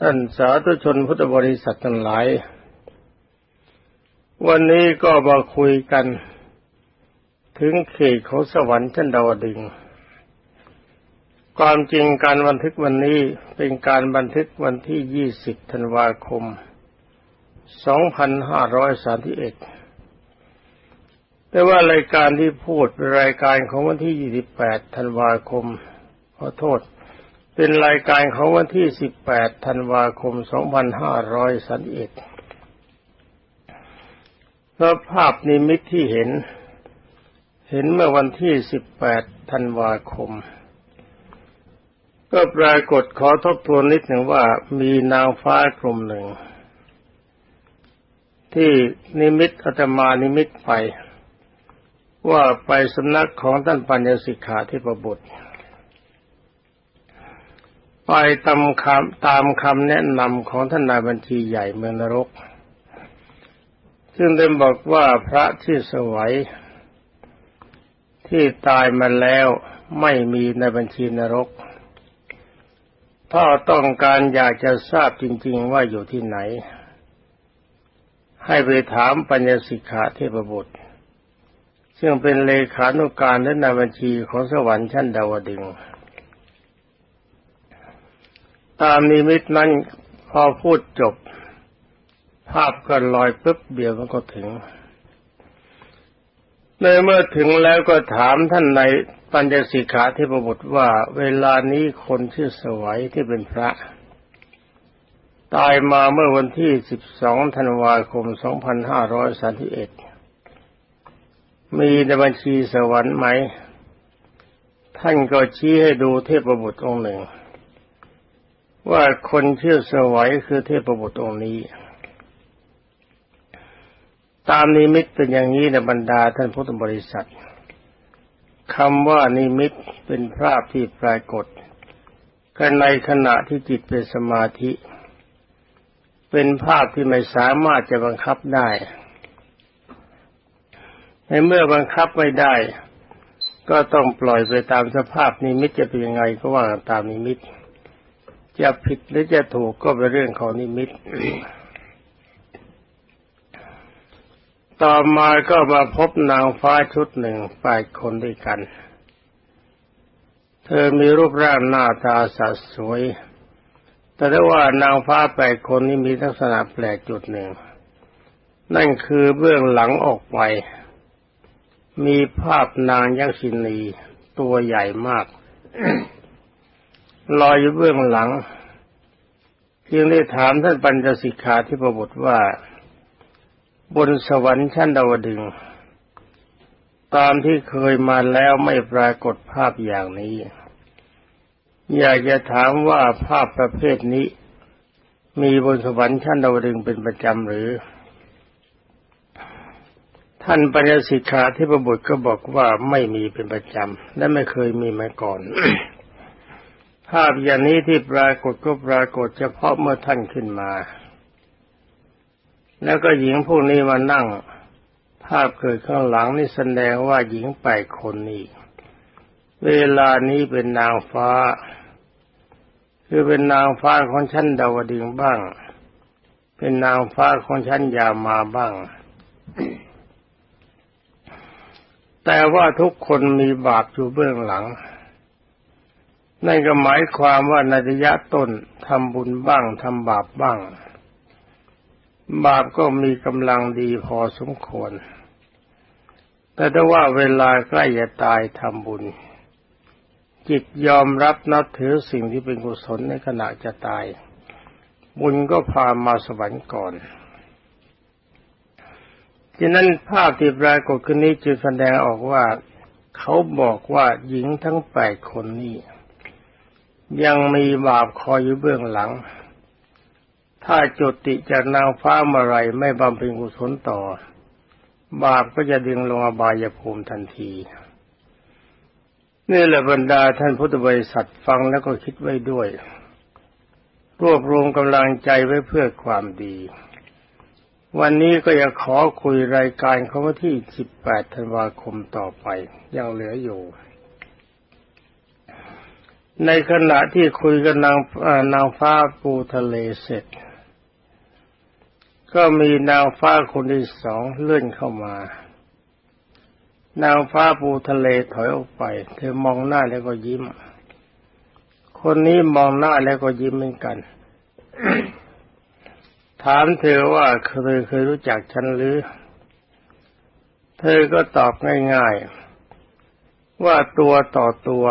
ท่านสาธุชนพุทธบริษัททั้งหลาย วันนี้ก็มาคุยกัน ถึงเขตของสวรรค์ชั้นดาวดึง ความจริงการบันทึกวันนี้เป็นการบันทึกวันที่ 20 ธันวาคม 2531 แต่ว่ารายการที่พูดเป็นรายการของวันที่ 28 ธันวาคม ขอโทษ เป็นรายการของวันที่ 18 ธันวาคม 2531เพราะภาพนิมิตที่เห็น เห็นเมื่อวันที่ 18 ธันวาคม ก็ปรากฏขอทบทวนนิดหนึ่งว่ามีนางฟ้ากลุ่มหนึ่ง ที่นิมิตอาตมานิมิตไป ว่าไปสำนักของท่านปัญญสิกขาที่ประบุตร ไปตามคำตามคำแนะนำของท่านนายบัญชีใหญ่เมืองนรก ซึ่งได้บอกว่าพระที่สวยที่ตายมาแล้วไม่มีในบัญชีนรกถ้าต้องการอยากจะทราบจริง ๆ ว่าอยู่ที่ไหน ให้ไปถามปัญญสิกขาเทพบุตร ซึ่งเป็นเลขานุการและนายบัญชีของสวรรค์ชั้นดาวดึง ตามนิมิตนั้นพอพูดจบ ภาพก็ลอยปุ๊บเดียวมันก็ถึงในเมื่อถึงแล้วก็ถามท่านในปัญญสิกขาที่ประบุว่า เวลานี้คนชื่อสวัยที่เป็นพระ ตายมาเมื่อวันที่ 12 ธันวาคม 2531 มีในบัญชีสวรรค์ไหม ท่านก็ชี้ให้ดูเทพบุตรองค์หนึ่ง ว่าคนเชื่อสวัยคือเทพบุตรองค์นี้ ตามนิมิตเป็นอย่างนี้ในบรรดาท่านพุทธบริษัทคำว่านิมิตเป็นภาพที่ปรากฏกันในขณะที่จิตเป็นสมาธิ เป็นภาพที่ไม่สามารถจะบังคับได้ ในเมื่อบังคับไม่ได้ ก็ต้องปล่อยไปตามสภาพนิมิตจะเป็นยังไงก็ว่าตามนิมิต จะผิดหรือจะถูกก็เป็นเรื่องของนิมิต ต่อมาก็มาพบนางฟ้าชุดหนึ่งแปดคนด้วยกัน เธอมีรูปร่างหน้าตาสัดสวย แต่ได้ว่านางฟ้าแปดคนนี้มีลักษณะแปลกจุดหนึ่ง นั่นคือเบื้องหลังออกไป มีภาพนางยักษินีตัวใหญ่มาก ลอยอยู่เบื้องหลังจึงได้ถามท่านปัญจสิกขาที่ประบุว่า บนสวรรค์ชั้นดาวดึง ตามที่เคยมาแล้วไม่ปรากฏภาพอย่างนี้ อยากจะถามว่าภาพประเภทนี้ มีบนสวรรค์ชั้นดาวดึงเป็นประจำหรือ ท่านปัญญสิกขาที่ประบุก็บอกว่าไม่มีเป็นประจำและไม่เคยมีมาก่อน ภาพอย่างนี้ที่ปรากฏก็ปรากฏเฉพาะเมื่อท่านขึ้นมา แล้วก็หญิงพวกนี้มานั่ง ภาพเกิดข้างหลังนี่แสดงว่าหญิงแปดคนนี้เวลานี้เป็นนางฟ้า คือเป็นนางฟ้าของชั้นดาวดึงบ้าง เป็นนางฟ้าของชั้นยามาบ้าง แต่ว่าทุกคนมีบาปอยู่เบื้องหลัง นั่นก็หมายความว่าในระยะต้นทำบุญบ้างทำบาปบ้าง บาปก็มีกำลังดีพอสมควร แต่ถ้าว่าเวลาใกล้จะตายทำบุญ จิตยอมรับนับถือสิ่งที่เป็นกุศลในขณะจะตาย บุญก็พามาสวรรค์ก่อนฉะนั้นภาพที่ปรากฏขึ้นนี้จึงแสดงออกว่า เขาบอกว่าหญิงทั้งแปดคนนี้ ยังมีบาปคอยอยู่เบื้องหลัง ถ้าจุติจากนางฟ้าเมื่อไรไม่บำเพ็ญกุศลต่อ บาปก็จะดึงลงอบายภูมิทันที นี่แหละบรรดาท่านพุทธบริษัทฟังแล้วก็คิดไว้ด้วย รวบรวมกำลังใจไว้เพื่อความดี วันนี้ก็ยังขอคุยรายการเขาว่าที่ 18 ธันวาคมต่อไป ยังเหลืออยู่ ในขณะที่คุยกับนางนางฟ้าปูทะเลเสร็จ ก็มีนางฟ้าคนที่สองเลื่อนเข้ามา นางฟ้าปูทะเลถอยออกไป เธอมองหน้าแล้วก็ยิ้ม คนนี้มองหน้าแล้วก็ยิ้มเหมือนกัน ถามเธอว่าเคยเคยรู้จักฉันหรือ เธอก็ตอบง่ายๆ ว่าตัวต่อตัว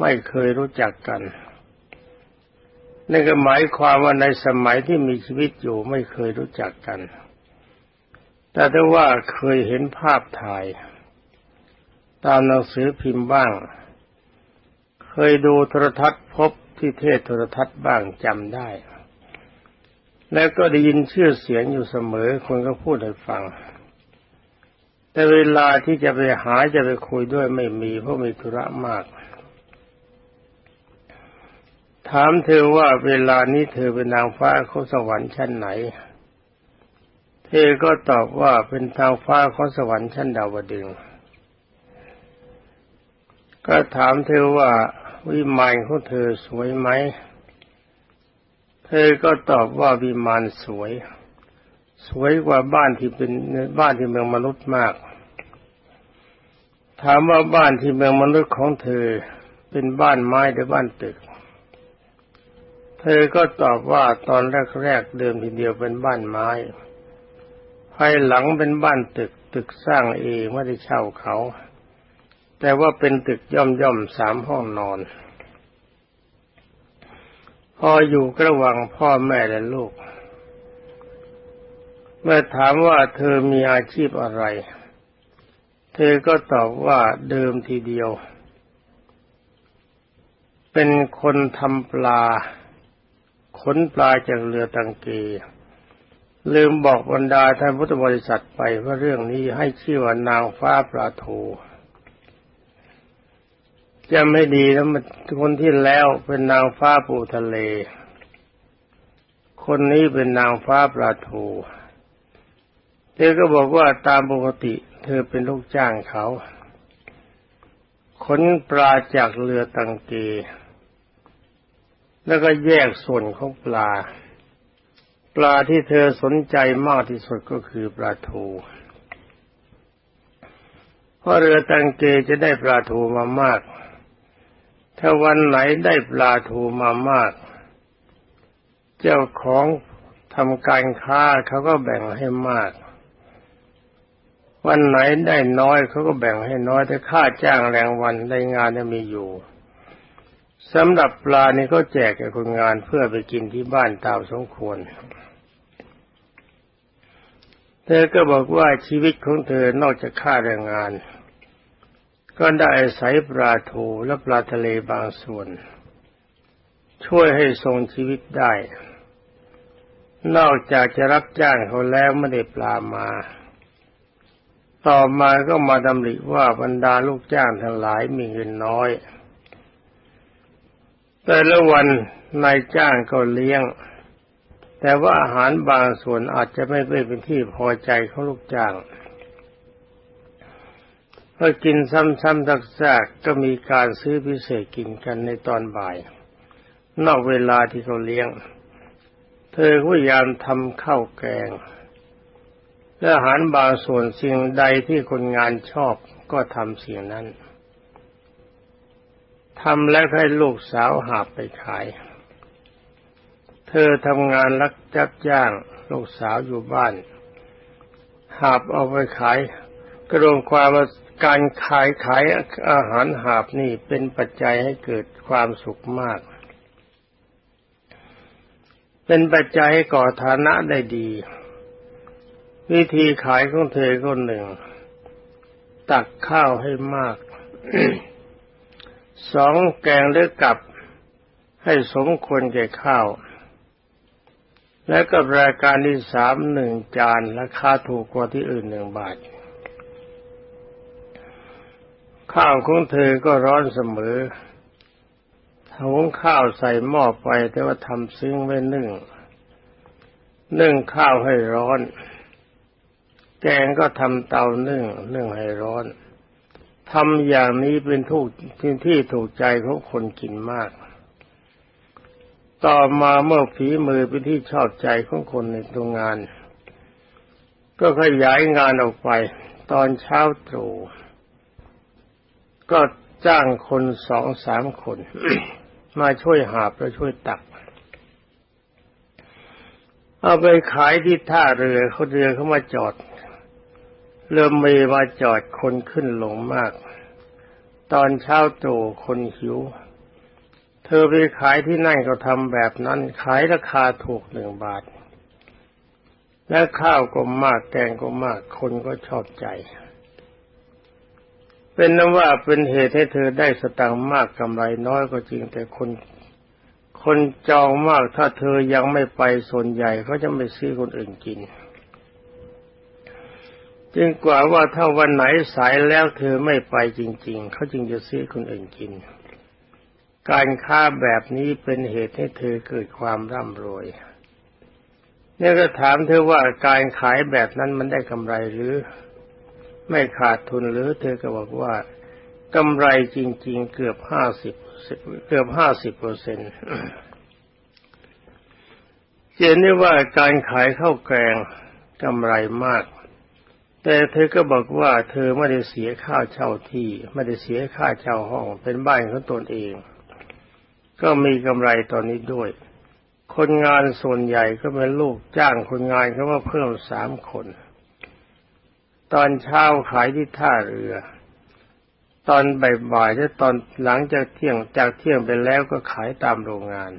ไม่เคยรู้จักกันนั่นก็หมายความว่าในสมัยที่มีชีวิตอยู่ไม่เคยรู้จักกัน แต่ถ้าว่าเคยเห็นภาพถ่าย ตามหนังสือพิมพ์บ้าง เคยดูโทรทัศน์พบที่เทศโทรทัศน์บ้างจำได้ แล้วก็ได้ยินชื่อเสียงอยู่เสมอคนก็พูดให้ฟัง แต่เวลาที่จะไปหาจะไปคุยด้วยไม่มีเพราะมีธุระมาก ถามเธอว่าเวลานี้เธอเป็นนางฟ้าของสวรรค์ชั้นไหน เธอก็ตอบว่าเป็นทางฟ้าของสวรรค์ชั้นดาวดึง ก็ถามเธอว่าวิมานของเธอสวยไหม เธอก็ตอบว่าวิมานสวย สวยกว่าบ้านที่เป็นบ้านที่เมืองมนุษย์มาก ถามว่าบ้านที่เมืองมนุษย์ของเธอเป็นบ้านไม้หรือบ้านตึก เธอก็ตอบว่าตอนแรกๆเดิมทีเดียวเป็นบ้านไม้ ภายหลังเป็นบ้านตึกตึกสร้างเองไม่ได้เช่าเขา แต่ว่าเป็นตึกย่อมย่อมสามห้องนอน พออยู่ระหว่างพ่อแม่และลูก เมื่อถามว่าเธอมีอาชีพอะไร เธอก็ตอบว่าเดิมทีเดียว เป็นคนทำปลา ขนปลาจากเรือตังเก ลืมบอกบรรดาท่านพุทธบริษัทไปว่าเรื่องนี้ให้ชื่อว่านางฟ้าปลาทูจะไม่ดีแล้วมันคนที่แล้วเป็นนางฟ้าปูทะเล คนนี้เป็นนางฟ้าปลาทูเธอก็บอกว่าตามปกติ เธอเป็นลูกจ้างเขาขนปลาจากเรือตังเก แล้วก็แยกส่วนของปลา ปลาที่เธอสนใจมากที่สุดก็คือปลาทูเพราะเรือตังเกจะได้ปลาทูมามาก ถ้าวันไหนได้ปลาทูมามาก เจ้าของทำการค้าเขาก็แบ่งให้มาก วันไหนได้น้อยเขาก็แบ่งให้น้อยแต่ค่าจ้างแรงวันได้งานจะมีอยู่ สำหรับปลาเนี่ยก็แจกแก่คนงานเพื่อไปกินที่บ้านตามสมควร เธอก็บอกว่าชีวิตของเธอนอกจากค่าแรงงาน ก็ได้อาศัยปลาทูและปลาทะเลบางส่วน ช่วยให้ทรงชีวิตได้ นอกจากจะรับจ้างเขาแล้วไม่ได้ปลามา ต่อมาก็มาดำริว่าบรรดาลูกจ้างทั้งหลายมีเงินน้อย แต่ละวันนายจ้างก็เลี้ยง แต่ว่าอาหารบางส่วนอาจจะไม่เป็นที่พอใจของลูกจ้างพอกินซ้ำๆซักๆก็มีการซื้อพิเศษกินกันในตอนบ่าย นอกเวลาที่เขาเลี้ยง เธอพยายามทำข้าวแกง และอาหารบางส่วนสิ่งใดที่คนงานชอบก็ทำสิ่งนั้น ทำแล้วให้ลูกสาวหาบไปขาย เธอทำงานรักจับจ้าง ลูกสาวอยู่บ้าน หาบเอาไปขายกระรวมความว่าการขายขายอาหารหาบนี่เป็นปัจจัยให้เกิดความสุขมาก เป็นปัจจัยให้ก่อฐานะได้ดี วิธีขายของเธอคนหนึ่ง ตักข้าวให้มาก สองแกงเลือกับให้สมควรแก่ข้าว และก็รายการที่สามหนึ่งจานราคาถูกกว่าที่อื่นหนึ่งบาท ข้าวของเธอก็ร้อนเสมอหุงข้าวใส่หม้อไปแต่ว่าทำซึ้งไว้นึ่ง นึ่งข้าวให้ร้อน แกงก็ทำเตานึ่งนึ่งให้ร้อน ทำอย่างนี้เป็นทุกที่ที่ถูกใจของคนกินมาก ต่อมาเมื่อฝีมือเป็นที่ชอบใจของคนในโรงงาน ก็ขยายงานออกไป ตอนเช้าตรู่ก็จ้างคนสองสามคน มาช่วยหาบและช่วยตัก เอาไปขายที่ท่าเรือเขาเรือเขามาจอด เรือเมมาจอดคนขึ้นลงมาก ตอนเช้าตรู่คนหิว เธอไปขายที่นั่นก็ทำแบบนั้น ขายราคาถูกหนึ่งบาท และข้าวก็มากแกงก็มากคนก็ชอบใจ เป็นนั้นว่าเป็นเหตุให้เธอได้สตางค์มากกำไรน้อยก็จริงแต่คน คนจองมากถ้าเธอยังไม่ไปส่วนใหญ่เขาจะไม่ซื้อคนอื่นกิน จึงกว่าว่าถ้าวันไหนสายแล้วเธอไม่ไปจริง ๆ เขาจึงจะซื้อคนอื่นกิน การค้าแบบนี้เป็นเหตุให้เธอเกิดความร่ำรวยเนี่ยก็ถามเธอว่าการขายแบบนั้นมันได้กำไรหรือ ไม่ขาดทุนหรือ เธอก็บอกว่ากำไรจริง ๆ เกือบห้าสิบเกือบห้าสิบเปอร์เซ็นต์เจนได้ว่าการขายข้าวแกงกำไรมาก แต่เธอก็บอกว่าเธอไม่ได้เสียค่าเช่าที่ไม่ได้เสียค่าเช่าห้องเป็นบ้านของตนเอง ก็มีกำไรตอนนี้ด้วย คนงานส่วนใหญ่ก็เป็นลูกจ้างคนงานเขาว่าเพิ่มสามคน ตอนเช้าขายที่ท่าเรือ ตอนบ่ายๆและตอนหลังจากเที่ยงจากเที่ยงไปแล้วก็ขายตามโรงงาน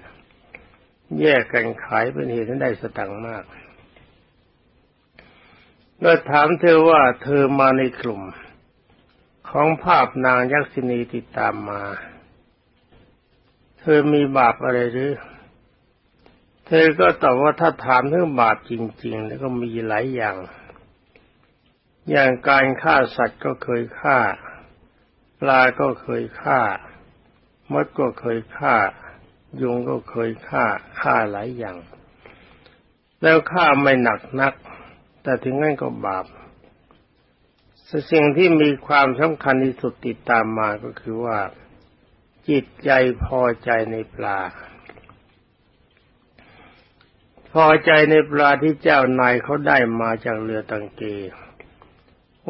แยกกันขายเป็นเหตุให้ได้สตังค์มาก ก็ถามเธอว่าเธอมาในกลุ่ม ของภาพนางยักษินีติดตามมา เธอมีบาปอะไรหรือ เธอก็ตอบว่าถ้าถามเรื่องบาปจริง ๆ แล้วก็มีหลายอย่าง อย่างการฆ่าสัตว์ก็เคยฆ่า ปลาก็เคยฆ่ามดก็เคยฆ่า ยุงก็เคยฆ่าฆ่าหลายอย่าง แล้วฆ่าไม่หนักนัก แต่ถึงงั้นก็บาปสิ่งที่มีความสำคัญที่สุดติดตามมาก็คือว่า จิตใจพอใจในปลา พอใจในปลาที่เจ้านายเขาได้มาจากเรือตังเก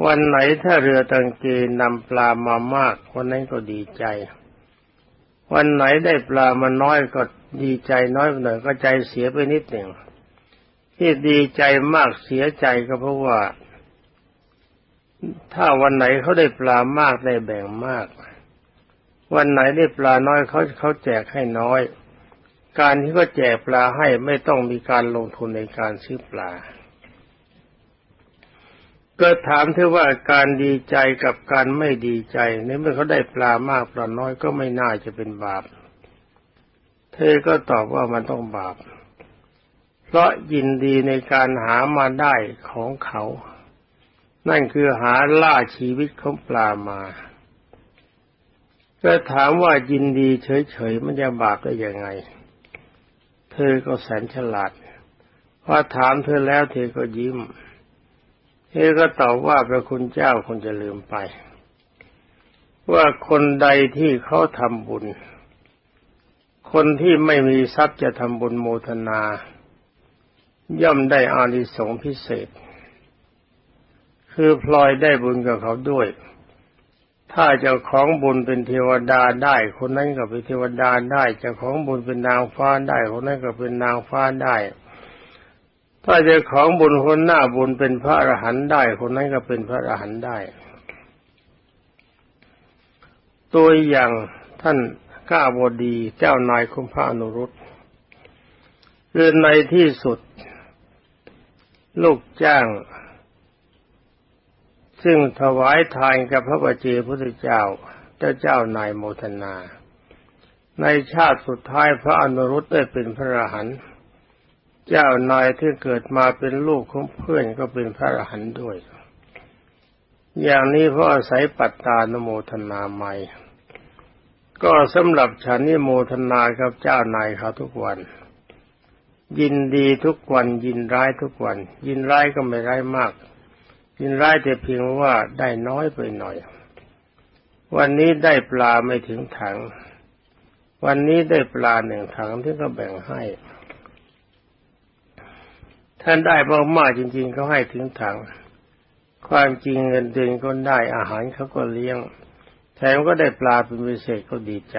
วันไหนถ้าเรือตังเกนำปลามามากวันนั้นก็ดีใจ วันไหนได้ปลามาน้อยก็ดีใจน้อยหน่อยก็ใจเสียไปนิดหนึ่ง ที่ดีใจมากเสียใจก็เพราะว่า ถ้าวันไหนเขาได้ปลามากได้แบ่งมาก วันไหนได้ปลาน้อยเขาเขาแจกให้น้อย การที่เขาแจกปลาให้ไม่ต้องมีการลงทุนในการซื้อปลา ก็ถามเธอว่าการดีใจกับการไม่ดีใจในเมื่อเขาได้ปลามากปลาน้อยก็ไม่น่าจะเป็นบาป เธอก็ตอบว่ามันต้องบาป เพราะยินดีในการหามาได้ของเขา นั่นคือหาล่าชีวิตของปลามาก็ถามว่ายินดีเฉยๆมันจะบาปได้ยังไง เธอก็แสนฉลาดพอถามเธอแล้วเธอก็ยิ้ม เธอก็ตอบว่าพระคุณเจ้าคงจะลืมไป ว่าคนใดที่เขาทำบุญ คนที่ไม่มีทรัพย์จะทำบุญโมทนา ย่อมได้อานิสงส์พิเศษ คือพลอยได้บุญกับเขาด้วย ถ้าเจ้าของบุญเป็นเทวดาได้ คนนั้นก็เป็นเทวดาได้เจ้าของบุญเป็นนางฟ้าได้ คนนั้นก็เป็นนางฟ้าได้ ถ้าจะของบุญคนหน้าบุญเป็นพระอรหันต์ได้ คนนั้นก็เป็นพระอรหันต์ได้ ตัวอย่างท่านก้าบดีเจ้านายคุมพระอนุรุตเรือนในที่สุด ลูกจ้าง ซึ่งถวายทานกับพระบัจเจพุทธเจ้า เจ้าเจ้านายโมทนา ในชาติสุดท้ายพระอนุรุตได้เป็นพระอรหันต์เจ้านายที่เกิดมาเป็นลูกของเพื่อนก็เป็นพระอรหันต์ด้วย อย่างนี้เพราะอาศัยปัตตานโมทนาใหม่ก็สำหรับฉันนี่โมทนากับเจ้านายเขาทุกวัน ยินดีทุกวัน ยินร้ายทุกวัน ยินร้ายก็ไม่ร้ายมาก ยินร้ายแต่เพียงว่าได้น้อยไปหน่อย วันนี้ได้ปลาไม่ถึงถัง วันนี้ได้ปลาหนึ่งถังที่ก็แบ่งให้ ท่านได้มากๆจริงๆเขาให้ถึงถัง ความจริงเงินเดือนก็ได้อาหารเขาก็เลี้ยงแถมก็ได้ปลาเป็นพิเศษก็ดีใจ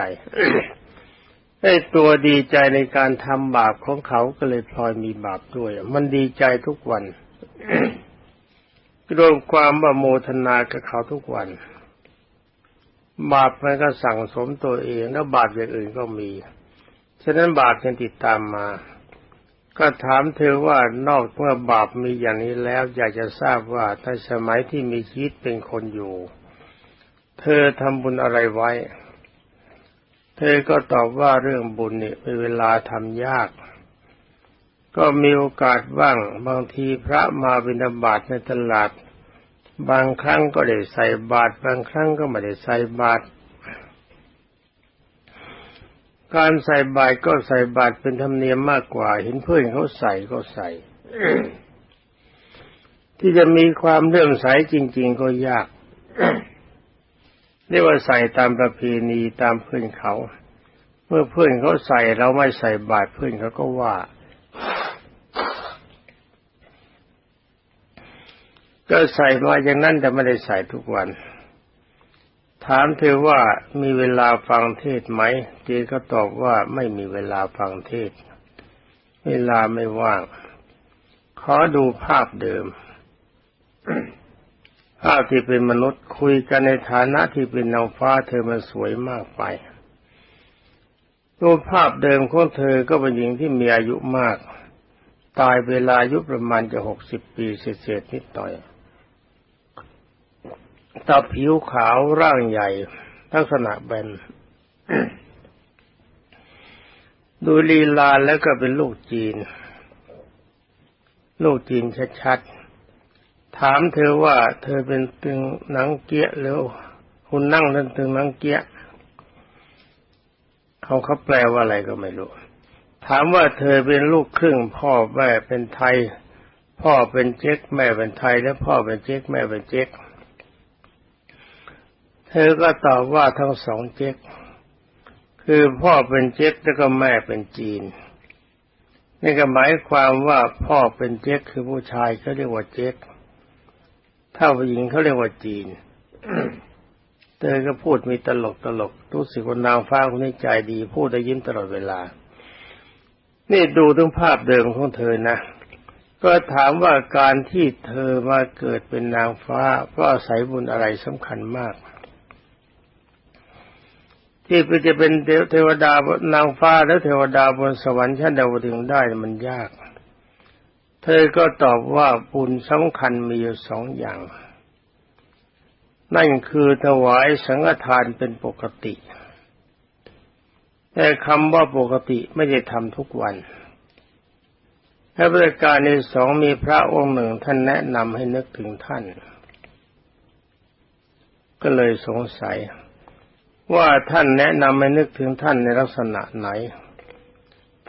ไอ้ตัวดีใจในการทำบาปของเขาก็เลยพลอยมีบาปด้วย มันดีใจทุกวันรวมความว่าโมทนากับเขาทุกวัน บาปมันก็สั่งสมตัวเอง แล้วบาปอย่างอื่นก็มี ฉะนั้นบาปยังติดตามมา ก็ถามเธอว่านอกเมื่อบาปมีอย่างนี้แล้ว อยากจะทราบว่าถ้าสมัยที่มีชีวิตเป็นคนอยู่ เธอทำบุญอะไรไว้ เธอก็ตอบว่าเรื่องบุญเนี่ยเป็นเวลาทำยาก ก็มีโอกาสบ้าง บางทีพระมาบิณฑบาตในตลาด บางครั้งก็ได้ใส่บาตรบางครั้งก็ไม่ได้ใส่บาตรการใส่บาตรก็ใส่บาตรเป็นธรรมเนียมมากกว่า เห็นเพื่อนเขาใส่ก็ใส่ที่จะมีความเลื่อมใสจริง ๆ ก็ยาก เรียกว่าใส่ตามประเพณีตามเพื่อนเขา เมื่อเพื่อนเขาใส่เราไม่ใส่บาตรเพื่อนเขาก็ว่า ก็ใส่มาอย่างนั้นแต่ไม่ได้ใส่ทุกวัน ถามเธอว่ามีเวลาฟังเทศไหมเจก็ตอบว่าไม่มีเวลาฟังเทศ เวลาไม่ว่าง ขอดูภาพเดิม ภาพที่เป็นมนุษย์คุยกันในฐานะที่เป็นนางฟ้าเธอมันสวยมากไปรูปภาพเดิมของเธอก็เป็นหญิงที่มีอายุมาก ตายเวลาอายุประมาณจะหกสิบปีเศษๆนิดหน่อยตาผิวขาวร่างใหญ่ ลักษณะแบนดูลีลาแล้วก็เป็นลูกจีน ลูกจีนชัดๆ ถามเธอว่าเธอเป็นตึงหนังเกี้ยหรือคุณนั่งนั่นตึงหนังเกี้ยเขาเขาแปลว่าอะไรก็ไม่รู้ ถามว่าเธอเป็นลูกครึ่ง พ่อแม่เป็นไทย พ่อเป็นเจ๊กแม่เป็นไทย และพ่อเป็นเจ๊กแม่เป็นเจ๊กเธอก็ตอบว่าทั้งสองเจ๊กคือพ่อเป็นเจ๊กแล้วก็แม่เป็นจีนนี่ก็หมายความว่าพ่อเป็นเจ๊กคือผู้ชายเขาเรียกว่าเจ๊ก ถ้าผู้หญิงเขาเรียกว่าจีนเธอก็พูดมีตลกตลกรู้สึกว่านางฟ้าคนนี้ใจดี พูดได้ยิ้มตลอดเวลา นี่ดูถึงภาพเดิมของเธอนะ ก็ถามว่าการที่เธอมาเกิดเป็นนางฟ้า เพราะอาศัยบุญอะไรสำคัญมาก ที่จะเป็นเทวดานางฟ้าและเทวดาบนสวรรค์ชั้นดาวดึงได้มันยาก เธอก็ตอบว่าบุญสำคัญมีอยู่สองอย่าง นั่นคือถวายสังฆทานเป็นปกติ แต่คำว่าปกติไม่ได้ทำทุกวันและบริการในสองมีพระองค์หนึ่งท่านแนะนำให้นึกถึงท่าน ก็เลยสงสัย ว่าท่านแนะนำให้นึกถึงท่านในลักษณะไหน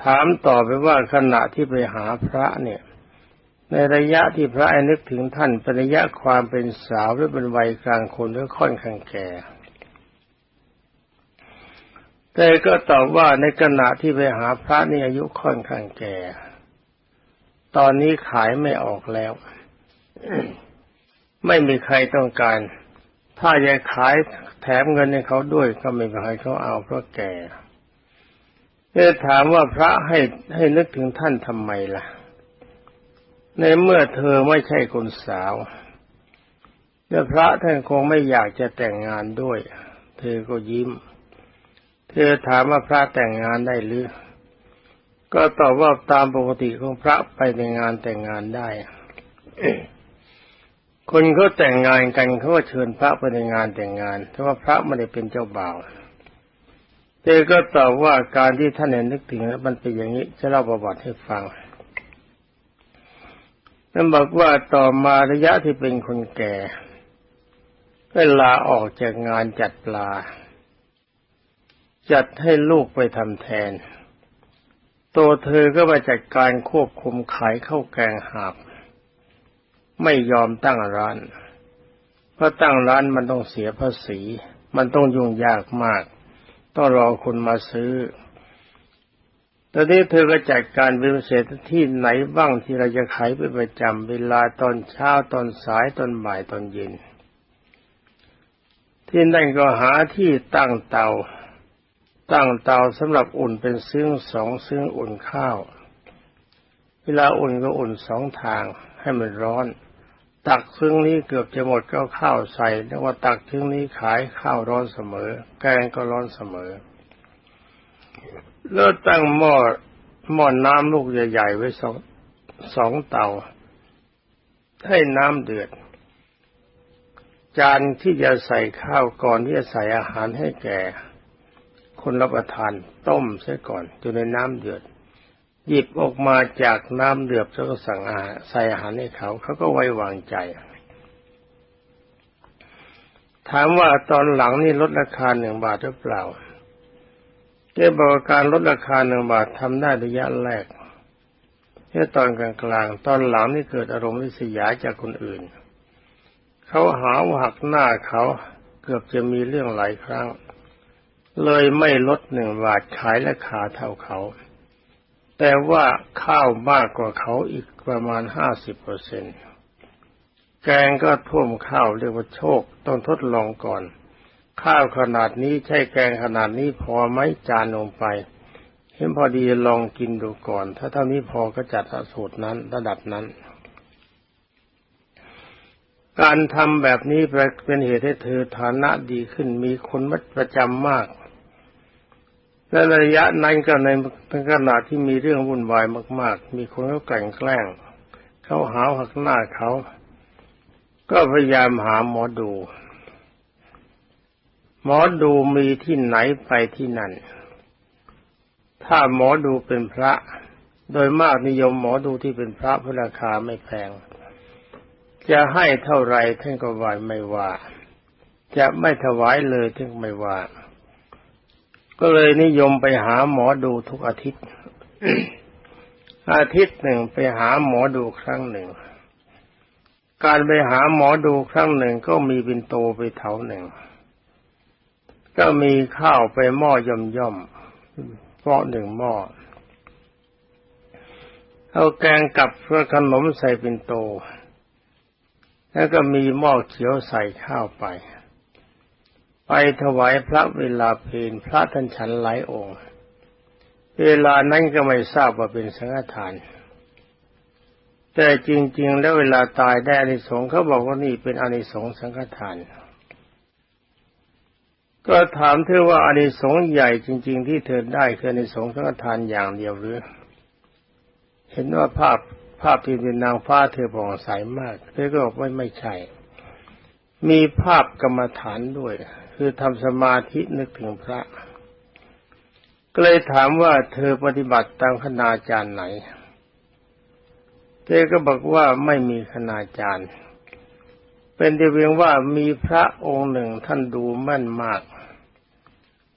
ถามต่อไปว่าขณะที่ไปหาพระเนี่ย ในระยะที่พระไอนึกถึงท่านเป็นระยะความเป็นสาวหรือเป็นวัยกลางคนหรือค่อนข้างแก่ แต่ก็ตอบว่าในขณะที่ไปหาพระนี่อายุค่อนข้างแก่ ตอนนี้ขายไม่ออกแล้ว ไม่มีใครต้องการ ถ้าจะขายแถมเงินให้เขาด้วยก็ไม่มีใครเขาเอาเพราะแก่เมื่อถามว่าพระให้ให้นึกถึงท่านทำไมล่ะ ในเมื่อเธอไม่ใช่คนสาวแล้วพระท่านคงไม่อยากจะแต่งงานด้วย เธอก็ยิ้ม เธอถามว่าพระแต่งงานได้หรือ ก็ตอบว่าตามปกติของพระไปในงานแต่งงานได้ คนเขาแต่งงานกันเขาก็เชิญพระไปในงานแต่งงานแต่ว่าพระไม่ได้เป็นเจ้าบ่าวเจก็ตอบว่าการที่ท่านเห็นนึกถึงมันเป็นอย่างนี้จะเล่าประวัติให้ฟัง นั่นบอกว่าต่อมาระยะที่เป็นคนแก่ก็ลาออกจากงานจัดปลา จัดให้ลูกไปทำแทน ตัวเธอก็มาจัดการควบคุมขายข้าวแกงหาบ ไม่ยอมตั้งร้าน เพราะตั้งร้านมันต้องเสียภาษี มันต้องยุ่งยากมาก ต้องรอคนมาซื้อ ตอนนี้เธอก็จัดการเป็นพิเศษที่ไหนบ้างที่เราจะขายเป็นประจำเวลาตอนเช้าตอนสายตอนบ่ายตอนเย็น ที่นั่นก็หาที่ตั้งเตา ตั้งเตาสำหรับอุ่นเป็นซึ้งสองซึ้งอุ่นข้าว เวลาอุ่นก็อุ่นสองทางให้มันร้อน ตักซึ้งนี้เกือบจะหมดก็ข้าวใส่แล้วว่าตักซึ้งนี้ขายข้าวร้อนเสมอ แกงก็ร้อนเสมอ แล้วตั้งหม้อหม้อน้ำลูกใหญ่ๆไว้สองสองเตา ให้น้ำเดือด จานที่จะใส่ข้าวก่อนที่จะใส่อาหารให้แก่ คนรับประทานต้มเสียก่อนจนในน้ำเดือด หยิบออกมาจากน้ำเดือดแล้วก็สั่งอาหารใส่อาหารให้เขา เขาก็ไว้วางใจ ถามว่าตอนหลังนี่ลดราคาหนึ่งบาทหรือเปล่า เจ้บอกการลดราคาหนึ่งบาททำได้ระยะแรกแค่ตอนกลางๆ ตอนหลังนี่เกิดอารมณ์ริษยาจากคนอื่น เขาหาว่าหักหน้าเขาเกือบจะมีเรื่องหลายครั้ง เลยไม่ลดหนึ่งบาทขายราคาเท่าเขา แต่ว่าข้าวมากกว่าเขาอีกประมาณห้าสิบเปอร์เซ็นต์แกงก็ท่วมข้าวเรียกว่าโชคต้องทดลองก่อน ข้าวขนาดนี้ใช่แกงขนาดนี้พอไหมจานลงไป เห็นพอดีลองกินดูก่อน ถ้าเท่านี้พอก็จัดสูตรนั้นระดับนั้น การทำแบบนี้เป็นเหตุให้เธอฐานะดีขึ้นมีคนมัดประจำมาก และระยะนั้นก็ในเป็นขณะที่มีเรื่องวุ่นวายมาก ๆ มีคนเขาแกล้งแกล้งเขาหาหักหน้าเขา ก็พยายามหาหมอดู หมอดูมีที่ไหนไปที่นั่น ถ้าหมอดูเป็นพระ โดยมากนิยมหมอดูที่เป็นพระเพราะราคาไม่แพง จะให้เท่าไรท่านก็วายไม่ว่า จะไม่ถวายเลยท่านไม่ว่า ก็เลยนิยมไปหาหมอดูทุกอาทิตย์ อาทิตย์หนึ่งไปหาหมอดูครั้งหนึ่ง การไปหาหมอดูครั้งหนึ่งก็มีบินโตไปเถาหนึ่ง ก็มีข้าวไปหม้อย่อมย่อมเพราะหนึ่งหม้อเอาแกงกับเพื่อขนมใส่เป็นโต แล้วก็มีหม้อเขียวใส่ข้าวไป ไปถวายพระเวลาเพลพระท่านฉันหลายองค์ เวลานั้นก็ไม่ทราบว่าเป็นสังฆทาน แต่จริง ๆ แล้วเวลาตายได้อานิสงส์เขาบอกว่านี่เป็นอานิสงส์สังฆทาน ก็ถามเธอว่าอานิสงส์ใหญ่จริง ๆ ที่เธอได้คืออานิสงส์สังฆทานอย่างเดียวหรือ เห็นว่าภาพภาพที่เป็นนางฟ้าเธอผ่องใสมากเธอก็บอกว่าไม่ใช่ มีภาพกรรมฐานด้วย คือทำสมาธินึกถึงพระ ก็เลยถามว่าเธอปฏิบัติตามคณาจารย์ไหน เธอก็บอกว่าไม่มีคณาจารย์ เป็นแต่เพียงว่ามีพระองค์หนึ่งท่านดูแม่นมาก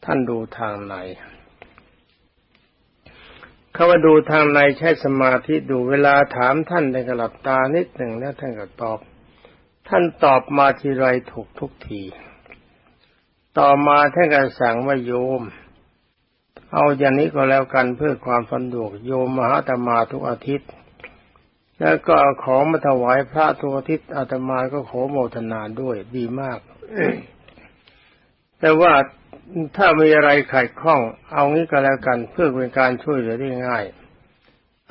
ท่านดูทางในเขาว่าดูทางในใช้สมาธิดูเวลาถามท่านในกระหลับตานิดหนึ่งแล้วท่านก็ตอบ ท่านตอบมาทีไรถูกทุกที ต่อมาท่านก็สั่งว่าโยม เอาอย่างนี้ก็แล้วกันเพื่อความสะดวกโยมมหาตมาทุกอาทิตย์ แล้วก็เอาของมาถวายพระทุกทิตย์อาตมาก็ขอโมทนาด้วยดีมาก แต่ว่าถ้ามีอะไรขัดข้อง เอางี้ก็แล้วกันเพื่อเป็นการช่วยเหลือได้ง่าย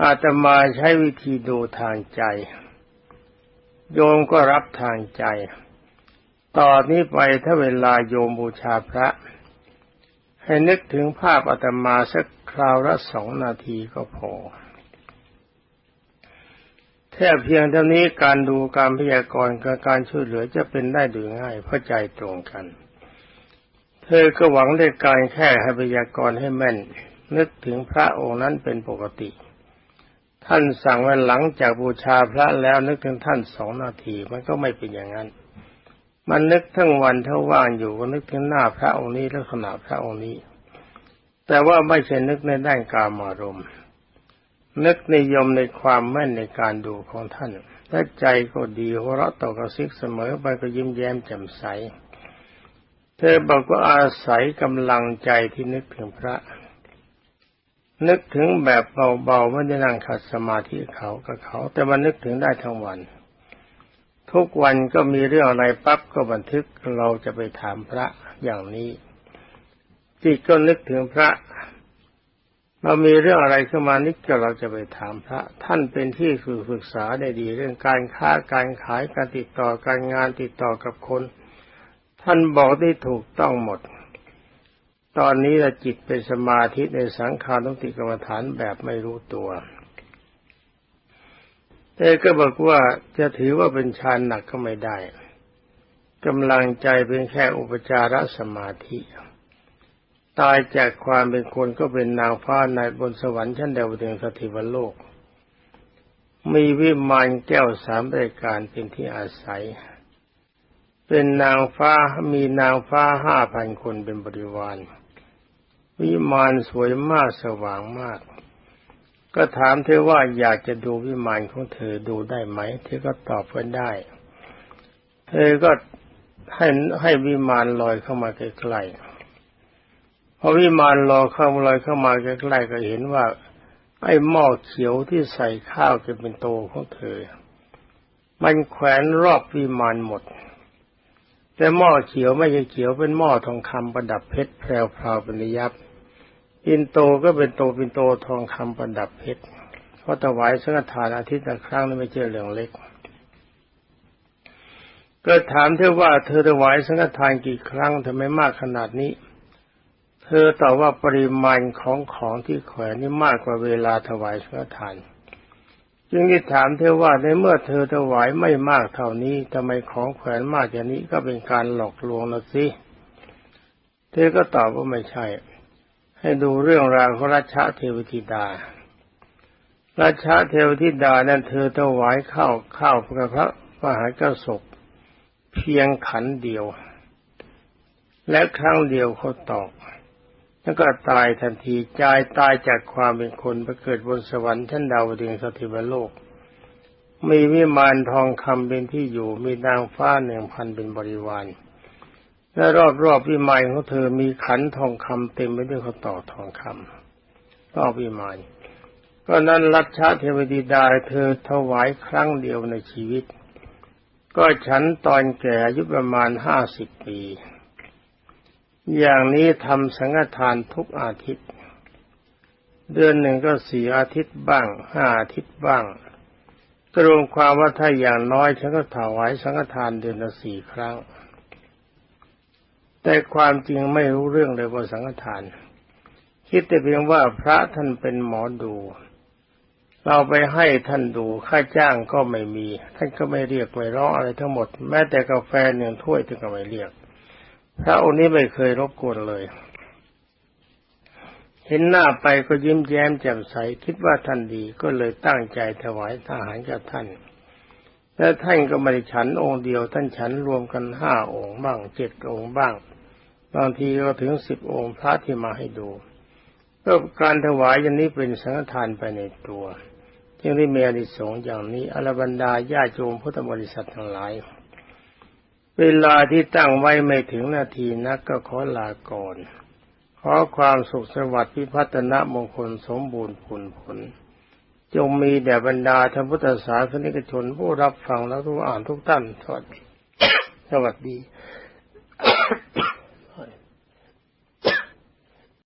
อาตมาใช้วิธีดูทางใจ โยมก็รับทางใจ ต่อนนี้ไปถ้าเวลาโยมบูชาพระ ให้นึกถึงภาพอาตมาสักคราวละสองนาทีก็พอ แค่เพียงเท่านี้การดูการพยากรณ์กับการช่วยเหลือจะเป็นได้โดยง่ายเพราะใจตรงกัน เธอก็หวังได้การแค่ให้พยากรณ์ให้แม่น นึกถึงพระองค์นั้นเป็นปกติ ท่านสั่งว่าหลังจากบูชาพระแล้วนึกถึงท่านสองนาทีมันก็ไม่เป็นอย่างนั้น มันนึกทั้งวันทั้งว่างอยู่ก็นึกถึงหน้าพระองค์นี้ลักษณะพระองค์นี้ แต่ว่าไม่ใช่นึกในด้านกามารมณ์ นึกนิยมในความแม่นในการดูของท่านและใจก็ดีหัวเราะต่อกระซิกเสมอไปก็ยิ้มแย้มแจ่มใส เธอบอกว่าอาศัยกำลังใจที่นึกถึงพระ นึกถึงแบบเบาๆไม่ได้นั่งขัดสมาธิเขากับเขา แต่มันนึกถึงได้ทั้งวัน ทุกวันก็มีเรื่องอะไรปั๊บก็บันทึกเราจะไปถามพระอย่างนี้จิตก็นึกถึงพระ เรามีเรื่องอะไรขึ้นมานิดก็เราจะไปถามพระ ท่านเป็นที่สื่อศึกษาได้ดี เรื่องการค้าการขายการติดต่อการงานติดต่อกับคน ท่านบอกได้ถูกต้องหมด ตอนนี้เราจิตเป็นสมาธิในสังขารต้องติกรรมฐานแบบไม่รู้ตัวแต่ก็บอกว่าจะถือว่าเป็นฌานหนักก็ไม่ได้กำลังใจเป็นแค่อุปจารสมาธิ ตายจากความเป็นคนก็เป็นนางฟ้าในบนสวรรค์ชั้นเดวดึงสถิวโลก มีวิมานแก้วสามรายการเป็นที่อาศัย เป็นนางฟ้ามีนางฟ้าห้าพันคนเป็นบริวาร วิมานสวยมากสว่างมาก ก็ถามเธอว่าอยากจะดูวิมานของเธอดูได้ไหม เธอก็ตอบว่าได้ เธอก็ให้ให้วิมานลอยเข้ามาใกล้ๆ พอวิมานรอเข้าลอยเข้ามาใกล้ๆก็เห็นว่า ไอ้หม้อเขียวที่ใส่ข้าวจะเป็นโตของเธอ มันแขวนรอบวิมานหมด แต่หม้อเขียวไม่ใช่เขียวเป็นหม้อทองคำประดับเพชรแพรวพราวเป็นยับปินโตก็เป็นโตปินโตทองคำประดับเพชรเพราะถวายสังฆทานอาทิตย์ละครั้งนี่ไม่ใช่เรื่องเล็ก ก็ถามเธอว่าเธอถวายสังฆทานกี่ครั้งทำไมมากขนาดนี้ ธอตอบว่าปริมาณของของที่แขวนนี่มากกว่าเวลาถวายสังฆทาน จึงได้ถามเธอว่าในเมื่อเธอถวายไม่มากเท่านี้ทำไมของแขวนมากอย่างนี้ก็เป็นการหลอกลวงละสิ เธอก็ตอบว่าไม่ใช่ ให้ดูเรื่องราวของราชาเทวธิดา ราชาเทวธิดานั้นเธอถวายข้าวข้าวพระพระมหากระสบเพียงขันเดียว และครั้งเดียวเขาตอก แล้วก็ตายทันทีจายตายจากความเป็นคนไปเกิดบนสวรรค์ชั้นดาวดึงสถิวโลก มีวิมานทองคำเป็นที่อยู่ มีนางฟ้าหนึ่งพันเป็นบริวาร และรอบๆวิมานของเธอมีขันทองคำเต็มไปด้วยข้าต่อทองคำรอบวิมานก็นั้นรัชชาเทวดีดาเธอถวายครั้งเดียวในชีวิต ก็ฉันตอนแก่อายุประมาณห้าสิบปี อย่างนี้ทำสังฆทานทุกอาทิตย์ เดือนหนึ่งก็สี่อาทิตย์บ้างห้าอาทิตย์บ้างกรวมความว่าถ้าอย่างน้อยฉันก็ถวายสังฆทานเดือนละสี่ครั้ง แต่ความจริงไม่รู้เรื่องเลยว่าสังฆทาน คิดแต่เพียงว่าพระท่านเป็นหมอดู เราไปให้ท่านดูค่าจ้างก็ไม่มี ท่านก็ไม่เรียกไม่ร้องอะไรทั้งหมด แม้แต่กาแฟหนึ่งถ้วยท่านก็ไม่เรียก พระองค์นี้ไม่เคยรบกวนเลย เห็นหน้าไปก็ยิ้มแย้มแจ่มใสคิดว่าท่านดีก็เลยตั้งใจถวายทหารกับท่านและท่านก็ไม่ได้ฉันองค์เดียว ท่านฉันรวมกันห้าองค์บ้างเจ็ดองค์บ้าง บางทีก็ถึงสิบองค์พระที่มาให้ดูก็การถวายอย่างนี้เป็นสังฆทานไปในตัวจึงได้มีอนิสงส์อย่างนี้อรบรรดาญาโยมพุทธบริษัททั้งหลาย เวลาที่ตั้งไว้ไม่ถึงนาทีนักก็ขอลาก่อน ขอความสุขสวัสดิ์พิพัฒนมงคลสมบูรณ์ผลผล จงมีแด่บรรดาธรรมพุทธศาสนิกชนผู้รับฟังและทุกอ่านทุกท่านสวัสดี สวัสดี